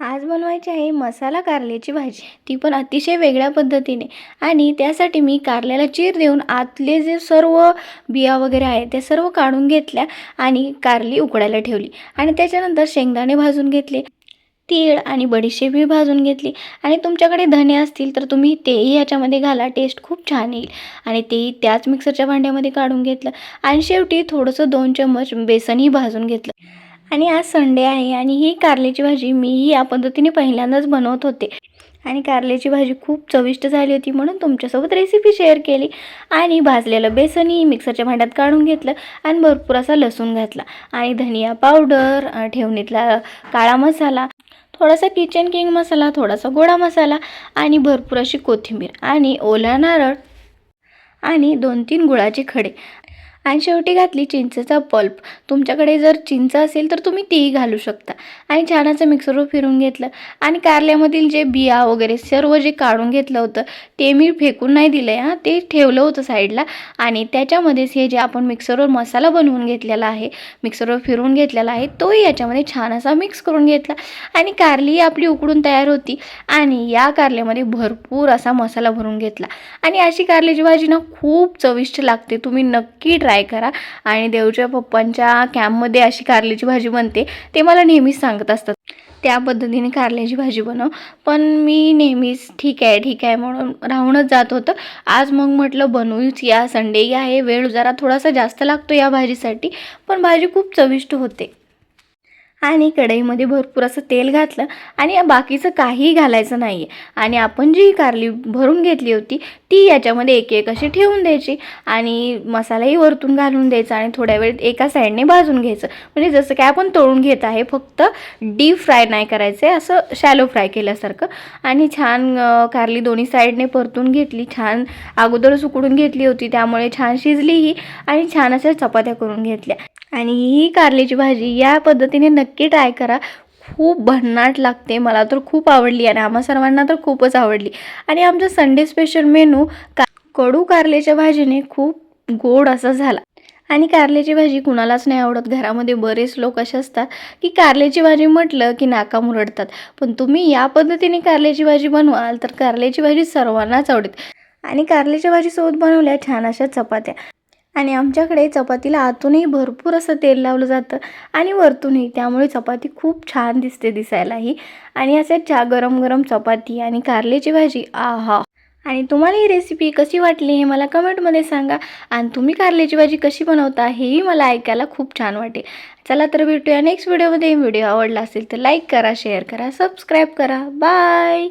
आज बनवायची आहे मसाला कारल्याची भाजी. ती पण अतिशय वेगळ्या पद्धतीने. आणि त्यासाठी मी कारल्याला चीर देऊन आतले जे सर्व बिया वगैरे आहे ते सर्व काढून घेतल्या आणि कारली उकडायला ठेवली. आणि त्याच्यानंतर शेंगदाणे भाजून घेतले तीळ आणि बडीशेपही भाजून घेतली. आणि तुमच्याकडे धने असतील तर तुम्ही तेही ह्याच्यामध्ये घाला टेस्ट खूप छान येईल. आणि तेही त्याच मिक्सरच्या भांड्यामध्ये काढून घेतलं. आणि शेवटी थोडंसं दोन चम्मच बेसनही भाजून घेतलं. आणि आज संडे आहे आणि ही कारल्याची भाजी मीही या पद्धतीने पहिल्यांदाच बनवत होते. आणि कारल्याची भाजी खूप चविष्ट झाली होती म्हणून तुमच्यासोबत रेसिपी शेअर केली आणि भाजलेलं बेसनही मिक्सरच्या भांड्यात काढून घेतलं आणि भरपूर असा लसूण घातला आणि धनिया पावडर ठेवणीतला काळा मसाला थोडासा किचन किंग मसाला थोडासा गोडा मसाला आणि भरपूर अशी कोथिंबीर आणि ओला नारळ आणि दोन तीन गुळाचे खडे. आणि शेवटी घातली चिंचेचा पल्प तुमच्याकडे जर चिंच असेल तर तुम्ही तीही घालू शकता. आणि छान असं मिक्सरवर फिरून घेतलं. आणि कारल्यामधील जे बिया वगैरे सर्व जे काढून घेतलं होतं ते मी फेकून नाही दिलं आहे हां. ते ठेवलं होतं साईडला. आणि त्याच्यामध्येच हे जे आपण मिक्सरवर मसाला बनवून घेतलेला आहे मिक्सरवर फिरवून घेतलेला आहे तोही याच्यामध्ये छान असा मिक्स करून घेतला. आणि कारली आपली उकडून तयार होती. आणि या कारल्यामध्ये भरपूर असा मसाला भरून घेतला. आणि अशी कारल्याची भाजी ना खूप चविष्ट लागते. तुम्ही नक्की ट्राय ट्राय करा. आणि देवच्या पप्पांच्या कॅम्पमध्ये अशी कारल्याची भाजी बनते. ते मला नेहमीच सांगत असतात. त्या पद्धतीने कारल्याची भाजी बनव. पण मी नेहमीच ठीक आहे ठीक आहे म्हणून राहूनच जात होतं. आज मग म्हटलं बनवूच या. संडे आहे वेळ जरा थोडासा जास्त लागतो या भाजीसाठी. पण भाजी खूप चविष्ट होते. आणि कढईमध्ये भरपूर असं तेल घातलं आणि बाकीचं काहीही घालायचं नाही आहे आणि आपण जी कारली भरून घेतली होती ती याच्यामध्ये एक एक अशी ठेवून द्यायची आणि मसालाही वरतून घालून द्यायचा आणि थोड्या वेळ एका साईडने भाजून घ्यायचं. म्हणजे जसं काय आपण तळून घेत आहे फक्त डीप फ्राय नाही करायचं आहे असं शॅलो फ्राय केल्यासारखं. आणि छान कारली दोन्ही साईडने परतून घेतली छान अगोदरच उकडून घेतली होती त्यामुळे छान शिजली ही आणि छान अशा चपात्या करून घेतल्या. आणि ही कारल्याची भाजी या पद्धतीने नक्की ट्राय करा. खूप भन्नाट लागते मला तर खूप आवडली आणि आम्हा सर्वांना तर खूपच आवडली. आणि आमचा संडे स्पेशल मेनू का कडू कारल्याच्या भाजीने खूप गोड असा झाला. आणि कारल्याची भाजी कुणालाच नाही आवडत घरामध्ये बरेच लोक असे असतात की कारल्याची भाजी म्हटलं की नाका मुरडतात पण तुम्ही या पद्धतीने कारल्याची भाजी बनवाल तर कारल्याची भाजी सर्वांनाच आवडेल आणि कारल्याच्या भाजीसोबत बनवल्या छान अशा चपात्या. आणि आमच्याकडे चपातीला आतूनही भरपूर असं तेल लावलं जातं आणि वरतूनही. त्यामुळे चपाती खूप छान दिसते दिसायलाही. आणि असे चा गरम गरम चपाती आणि कारल्याची भाजी आहा. आणि तुम्हाला ही रेसिपी कशी वाटली हे मला कमेंटमध्ये सांगा. आणि तुम्ही कारल्याची भाजी कशी बनवता हेही मला ऐकायला खूप छान वाटेल. चला तर भेटूया नेक्स्ट व्हिडिओमध्ये व्हिडिओ आवडला असेल तर लाईक करा शेअर करा सबस्क्राईब करा. बाय